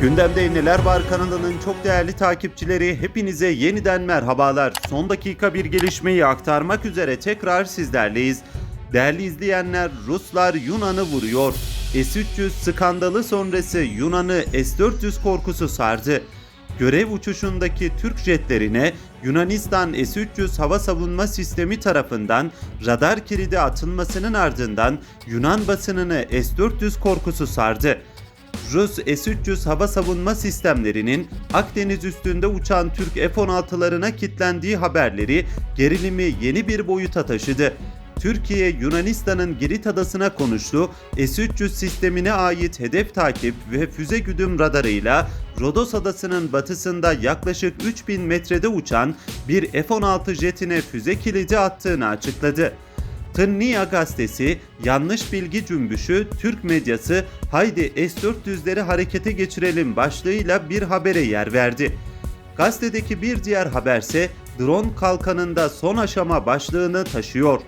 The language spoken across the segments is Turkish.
Gündemde Neler Var kanalının çok değerli takipçileri hepinize yeniden merhabalar. Son dakika bir gelişmeyi aktarmak üzere tekrar sizlerleyiz. Değerli izleyenler Ruslar Yunan'ı vuruyor. S-300 skandalı sonrası Yunan'ı S-400 korkusu sardı. Görev uçuşundaki Türk jetlerine Yunanistan S-300 hava savunma sistemi tarafından radar kilidi atılmasının ardından Yunan basınını S-400 korkusu sardı. Rus S-300 hava savunma sistemlerinin Akdeniz üstünde uçan Türk F-16'larına kilitlendiği haberleri gerilimi yeni bir boyuta taşıdı. Türkiye Yunanistan'ın Girit adasına konuştu. S-300 sistemine ait hedef takip ve füze güdüm radarıyla Rodos adasının batısında yaklaşık 3000 metrede uçan bir F-16 jetine füze kilidi attığını açıkladı. Tınnia gazetesi yanlış bilgi cümbüşü Türk medyası haydi S-400'leri harekete geçirelim başlığıyla bir habere yer verdi. Gazetedeki bir diğer haberse drone kalkanında son aşama başlığını taşıyor.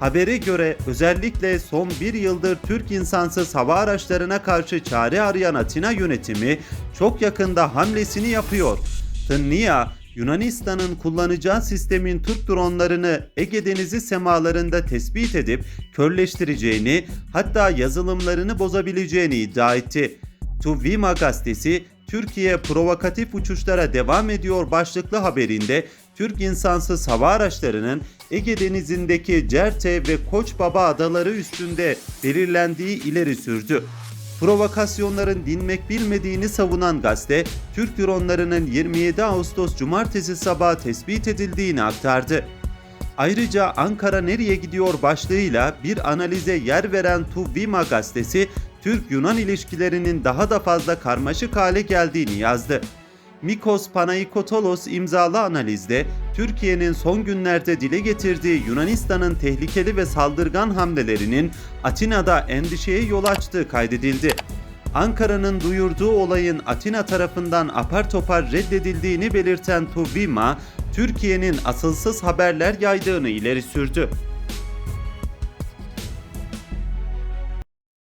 Habere göre özellikle son bir yıldır Türk insansız hava araçlarına karşı çare arayan Atina yönetimi çok yakında hamlesini yapıyor. Tınnia, Yunanistan'ın kullanacağı sistemin Türk dronlarını Ege Denizi semalarında tespit edip körleştireceğini hatta yazılımlarını bozabileceğini iddia etti. Tuvima gazetesi Türkiye provokatif uçuşlara devam ediyor başlıklı haberinde Türk insansız hava araçlarının Ege Denizi'ndeki Certe ve Koçbaba adaları üstünde belirlendiği ileri sürdü. Provokasyonların dinmek bilmediğini savunan gazete, Türk dronlarının 27 Ağustos Cumartesi sabahı tespit edildiğini aktardı. Ayrıca Ankara nereye gidiyor başlığıyla bir analize yer veren Tuvima gazetesi, Türk-Yunan ilişkilerinin daha da fazla karmaşık hale geldiğini yazdı. Mikos Panaikotolos imzalı analizde Türkiye'nin son günlerde dile getirdiği Yunanistan'ın tehlikeli ve saldırgan hamlelerinin Atina'da endişeye yol açtığı kaydedildi. Ankara'nın duyurduğu olayın Atina tarafından apar topar reddedildiğini belirten Tuvima, Türkiye'nin asılsız haberler yaydığını ileri sürdü.